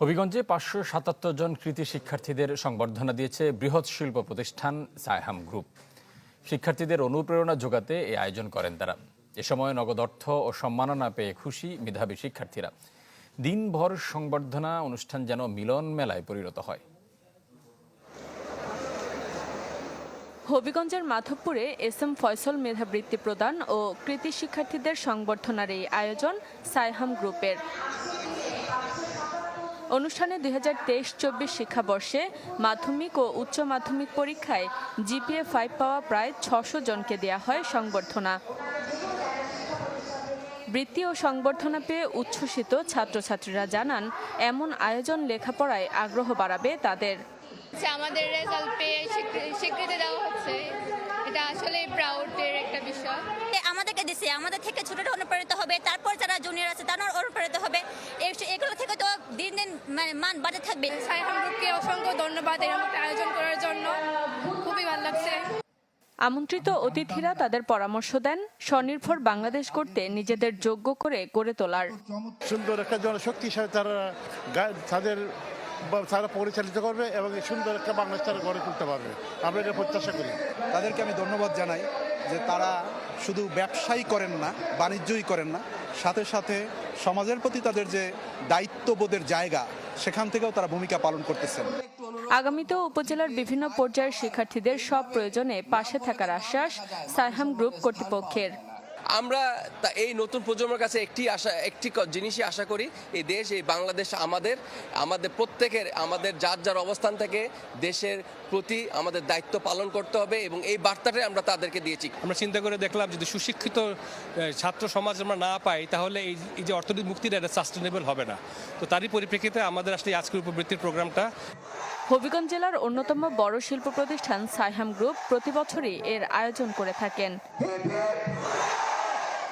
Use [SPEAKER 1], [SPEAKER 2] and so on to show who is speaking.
[SPEAKER 1] হবিগঞ্জে পাঁচশো সাতাত্তর জন কৃতি শিক্ষার্থীদের সংবর্ধনা দিয়েছে বৃহৎ শিল্প প্রতিষ্ঠান সায়হাম গ্রুপ। শিক্ষার্থীদের অনুপ্রেরণা যোগাতে এই আয়োজন করেন তারা। এ সময় নগদ অর্থ ও সম্মাননা পেয়ে খুশি মেধাবী শিক্ষার্থীরা। দিনভর সংবর্ধনা অনুষ্ঠান যেন মিলন মেলায় পরিণত হয়।
[SPEAKER 2] হবিগঞ্জের মাধবপুরে এস এম ফয়সল মেধাবৃত্তি প্রদান ও কৃতি শিক্ষার্থীদের সংবর্ধনার এই আয়োজন সাইহাম গ্রুপের। অনুষ্ঠানে দুই হাজার তেইশ চব্বিশ শিক্ষাবর্ষে মাধ্যমিক ও উচ্চ মাধ্যমিক পরীক্ষায় জিপিএ ফাইভ পাওয়া প্রায় ছশো জনকে দেয়া হয় সংবর্ধনা। বৃত্তি ও সংবর্ধনা পেয়ে উচ্ছ্বসিত ছাত্রছাত্রীরা জানান এমন আয়োজন লেখাপড়ায় আগ্রহ বাড়াবে তাদের।
[SPEAKER 3] আমাদের রেজাল্ট পেয়ে স্বীকৃতি দেওয়া হচ্ছে। এটা আসলে প্রাউডের একটা বিষয়।
[SPEAKER 4] আমাদেরকে দিছে আমাদের থেকে ছোটটা অনুপ্রাণিত হবে তারপর যারা জুনিয়র আছে তারা অনুপ্রাণিত হবে। মানে মান বাড়তে থাকবে।
[SPEAKER 3] সাইহাম অসংখ্য ধন্যবাদ এরকম একটা আয়োজন করার জন্য। খুবই ভালো লাগছে।
[SPEAKER 2] আমন্ত্রিত অতিথিরা তাদের পরামর্শ দেন স্বনির্ভর বাংলাদেশ করতে নিজেদের যোগ্য করে গড়ে তোলার।
[SPEAKER 5] সুন্দর একটা জনশক্তি হিসাবে তারা তাদের তারা পরিচালিত করবে এবং সুন্দর একটা বাংলাদেশ তারা গড়ে তুলতে পারবে। আমরা এটা প্রত্যাশা করি।
[SPEAKER 6] তাদেরকে আমি ধন্যবাদ জানাই। যে তারা শুধু ব্যবসাই করেন না, বাণিজ্যই করেন না, সাথে সাথে সমাজের প্রতি তাদের যে দায়িত্ববোধের জায়গা, সেখান থেকেও তারা ভূমিকা পালন করতেছেন।
[SPEAKER 2] আগামীতেও উপজেলার বিভিন্ন পর্যায়ের শিক্ষার্থীদের সব প্রয়োজনে পাশে থাকার আশ্বাস সাইহাম গ্রুপ কর্তৃপক্ষের।
[SPEAKER 7] আমরা তা এই নতুন প্রজন্মের কাছে একটি আশা একটি জিনিসই আশা করি এই দেশ এই বাংলাদেশ আমাদের আমাদের প্রত্যেকের আমাদের যার যার অবস্থান থেকে দেশের প্রতি আমাদের দায়িত্ব পালন করতে হবে এবং এই বার্তাটাই আমরা তাদেরকে দিয়েছি।
[SPEAKER 8] আমরা চিন্তা করে দেখলাম যদি সুশিক্ষিত ছাত্র সমাজ আমরা না পাই তাহলে এই এই যে অর্থনৈতিক মুক্তিটা এটা সাস্টেনেবল হবে না। তো তারই পরিপ্রেক্ষিতে আমাদের আসলে আজকের উপবৃত্তির প্রোগ্রামটা
[SPEAKER 2] হবিগঞ্জ জেলার অন্যতম বড় শিল্প প্রতিষ্ঠান সাইহাম গ্রুপ প্রতি বছরই এর আয়োজন করে থাকেন।